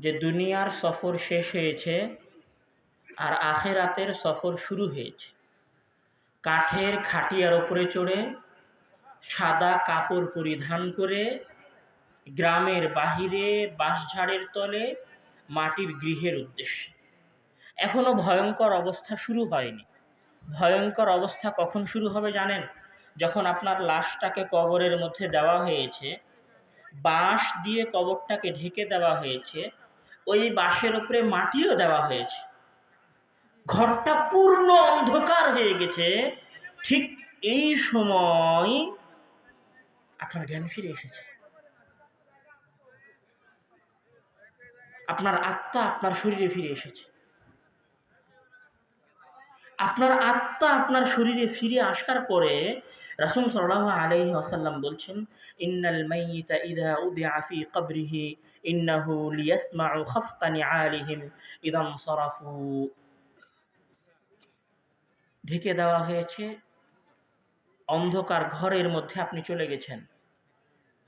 যে দুনিয়ার সফর শেষ হয়েছে আর আখেরাতের সফর শুরু হয়েছে। কাঠের খাটিয়ার ওপরে চড়ে সাদা কাপড় পরিধান করে গ্রামের বাহিরে বাঁশঝাড়ের তলে মাটির গৃহের উদ্দেশ্যে। এখনও ভয়ঙ্কর অবস্থা শুরু হয়নি। ভয়ঙ্কর অবস্থা কখন শুরু হবে জানেন? যখন আপনার লাশটাকে কবরের মধ্যে দেওয়া হয়েছে, বাঁশ দিয়ে কবরটাকে ঢেকে দেওয়া হয়েছে ওই বাঁশের উপরে মাটিও দেওয়া হয়েছে। ঘরটা পূর্ণ অন্ধকার হয়ে গেছে। ঠিক এই সময় আপনার জ্ঞান ফিরে এসেছে। আপনার আত্মা আপনার শরীরে ফিরে এসেছে। আপনার আত্মা আপনার শরীরে ফিরে আসার পরে রাসুল সাল্লাহ আলাইহি আসাল্লাম বলছেন, ইন্নাল মাইয়িতা ইদা উদিআ ফি কবরিহি, ইন্নাহু লিয়াসমাউ খাফতানি আলিহিম ইদাম সরাফু। ঢেকে দেওয়া হয়েছে, অন্ধকার ঘরের মধ্যে আপনি চলে গেছেন।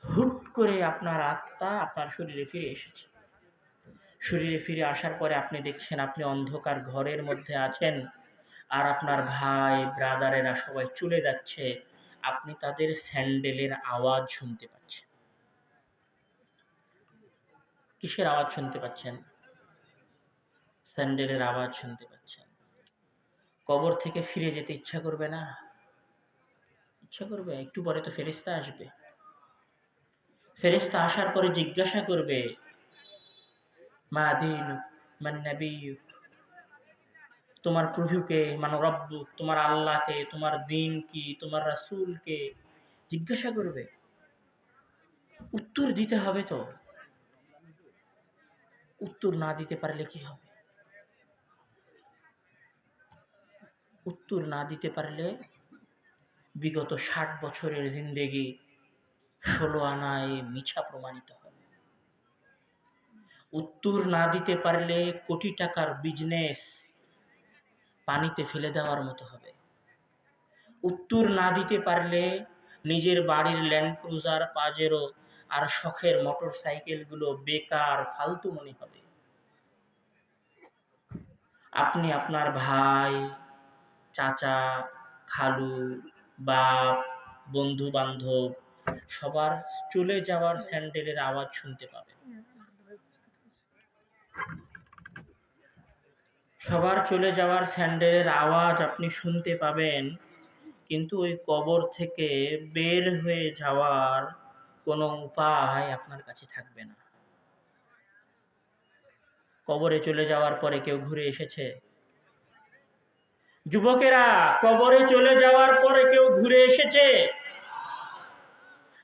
হুট করে আপনার আত্মা আপনার শরীরে ফিরে এসেছে। শরীরে ফিরে আসার পরে আপনি দেখছেন আপনি অন্ধকার ঘরের মধ্যে আছেন। আর আপনার ভাই ব্রাদারেরা সবাই চলে যাচ্ছে। আপনি তাদের স্যান্ডেলের আওয়াজ শুনতে পাচ্ছেন। কিসের আওয়াজ শুনতে পাচ্ছেন? স্যান্ডেলের আওয়াজ শুনতে পাচ্ছেন। কবর থেকে ফিরে যেতে ইচ্ছা করবে না? ইচ্ছা করবে? একটু পরে তো ফেরিস্তা আসবে। ফেরিস্তা আসার পরে জিজ্ঞাসা করবে, মা দিন, মান নাবিয়ুক? তোমার প্রভুকে মানে রব্বু, তোমার আল্লাহকে, তোমার দিন কি তোমার রাসূলকে জিজ্ঞাসা করবে। উত্তর দিতে হবে তো। উত্তর না দিতে পারলে কি হবে? উত্তর না দিতে পারলে বিগত ষাট বছরের জিন্দেগি ষোলো আনায় মিছা প্রমাণিত হবে। উত্তর না দিতে পারলে কোটি টাকার বিজনেস পানিতে ফেলে দেওয়ার মতো হবে। উত্তর না দিতে পারলে নিজের বাড়ির ল্যান্ড ক্রুজার পাজেরো আর শখের মোটর সাইকেলগুলো বেকার, ফালতু মনে হবে। আপনি আপনার ভাই, চাচা, খালু, বাপ বন্ধু বান্ধব সবার চলে যাওয়ার স্যান্ডেলের আওয়াজ শুনতে পাবেন। সবার চলে যাওয়ার স্যান্ডেলের আওয়াজ আপনি শুনতে পাবেন, কিন্তু ওই কবর থেকে বের হয়ে যাওয়ার কোনো উপায় আপনার কাছে থাকবে না। কবরে চলে যাওয়ার পরে কেউ ঘুরে এসেছে। যুবকেরা, কবরে চলে যাওয়ার পরে কেউ ঘুরে এসেছে।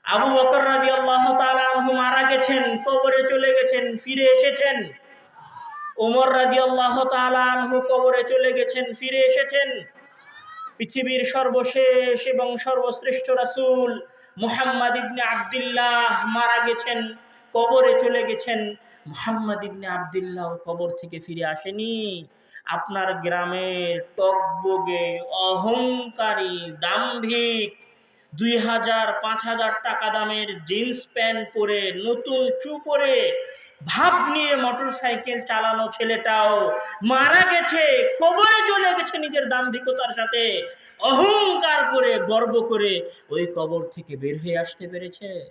আবু বকর রাজি আল্লাহ মারা গেছেন, কবরে চলে গেছেন, ফিরে এসেছেন। ওমর রাজি আল্লাহ আনহু কবরে চলে গেছেন, ফিরে এসেছেন। পৃথিবীর সর্বশেষ এবং সর্বশ্রেষ্ঠ রাসূল মুহাম্মদ ইবনে আব্দুল্লাহ মারা গেছেন, কবরে চলে গেছেন। মুহাম্মদ ইবনে আব্দুল্লাহ কবর থেকে ফিরে আসেনি। আপনার গ্রামের টকবগে, অহংকারী, দাম্ভিক, দুই হাজার, পাঁচ হাজার টাকা দামের জিন্স প্যান্ট পরে, নতুন চু পরে ভাব নিয়ে মোটর সাইকেল চালানো ছেলেটাও মারা গেছে, কবরে চলে গেছে নিজের দাম্ভিকতার সাথে। অহংকার করে, গর্ব করে ওই কবর থেকে বের হয়ে আসতে পেরেছে।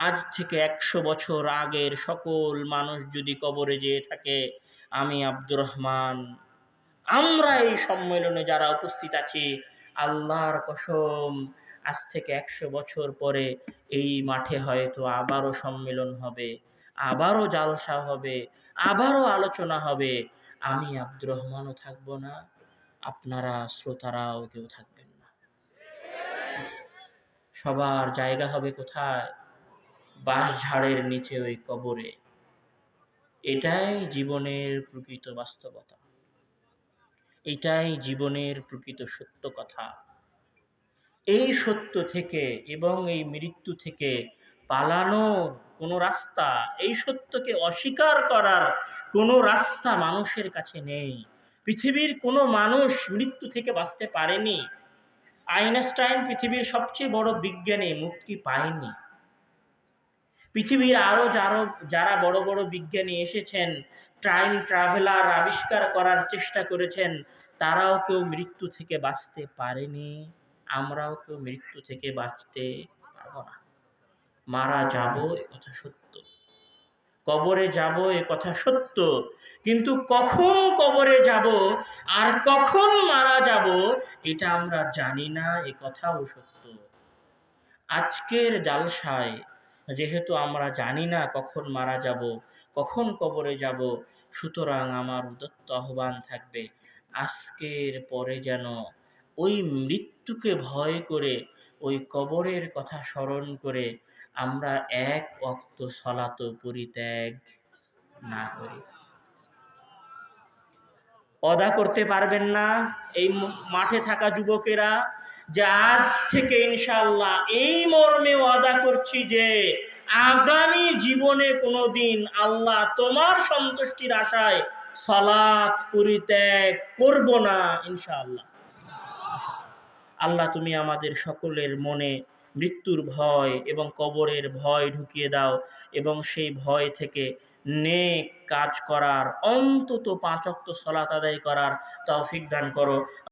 আজ থেকে একশো বছর আগের সকল মানুষ যদি কবরে যেয়ে থাকে, আমি আব্দুর রহমান। আমরা এই সম্মেলনে যারা উপস্থিত আছি, আল্লাহর কসম আজ থেকে একশো বছর পরে এই মাঠে হয়তো আবারও সম্মেলন হবে, আবারও জালসা হবে, আবারও আলোচনা হবে। আমি আব্দুর রহমানও থাকব না, আপনারা শ্রোতারাও কেউ থাকবেন না। সবার জায়গা হবে কোথায়? বাঁশ ঝাড়ের নিচে ওই কবরে। এটাই জীবনের প্রকৃত বাস্তবতা। এটাই জীবনের প্রকৃত সত্য কথা। এই সত্য থেকে এবং এই মৃত্যু থেকে পালানোর কোনো রাস্তা, এই সত্যকে অস্বীকার করার কোনো রাস্তা মানুষের কাছে নেই। পৃথিবীর কোনো মানুষ মৃত্যু থেকে বাঁচতে পারেনি। আইনস্টাইন পৃথিবীর সবচেয়ে বড় বিজ্ঞানী মুক্তি পায়নি। পৃথিবীর আরও যারো, যারা বড় বড় বিজ্ঞানী এসেছেন টাইম ট্রাভেলার আবিষ্কার করার চেষ্টা করেছেন, তারাও কেউ মৃত্যু থেকে বাঁচতে পারেনি। আমরাও কেউ মৃত্যু থেকে বাঁচতে পারব না। মারা যাব এ কথা সত্য। কবরে যাব এ কথা সত্য। কিন্তু কখন কবরে যাব আর কখন মারা যাব এটা আমরা জানি না, এ কথাও সত্য। আজকের জালসায় যেহেতু আমরা জানি না কখন মারা যাব, কখন কবরে যাব, সুতরাং আমার উদত্ত আহ্বান থাকবে, আজকের পরে যেন ওই মৃত্যুকে ভয় করে, ওই কবরের কথা স্মরণ করে আমরা এক অক্ত সলাত পরিত্যাগ না করি। অদা করতে পারবেন না এই মাঠে থাকা যুবকেরা যে আজ থেকে ইনশাল্লাহ এই মর্মে অদা করছি যে আগামী জীবনে কোনোদিন আল্লাহ তোমার সন্তুষ্টির আশায় সলাৎ পরিত্যাগ করব না ইনশাআল্লাহ। আল্লাহ তুমি আমাদের সকলের মনে মৃত্যুর ভয় এবং কবরের ভয় ঢুকিয়ে দাও এবং সেই ভয় থেকে নেক কাজ করার, অন্তত পাঁচক্ত সলাত আদায় করার তৌফিক দান করো।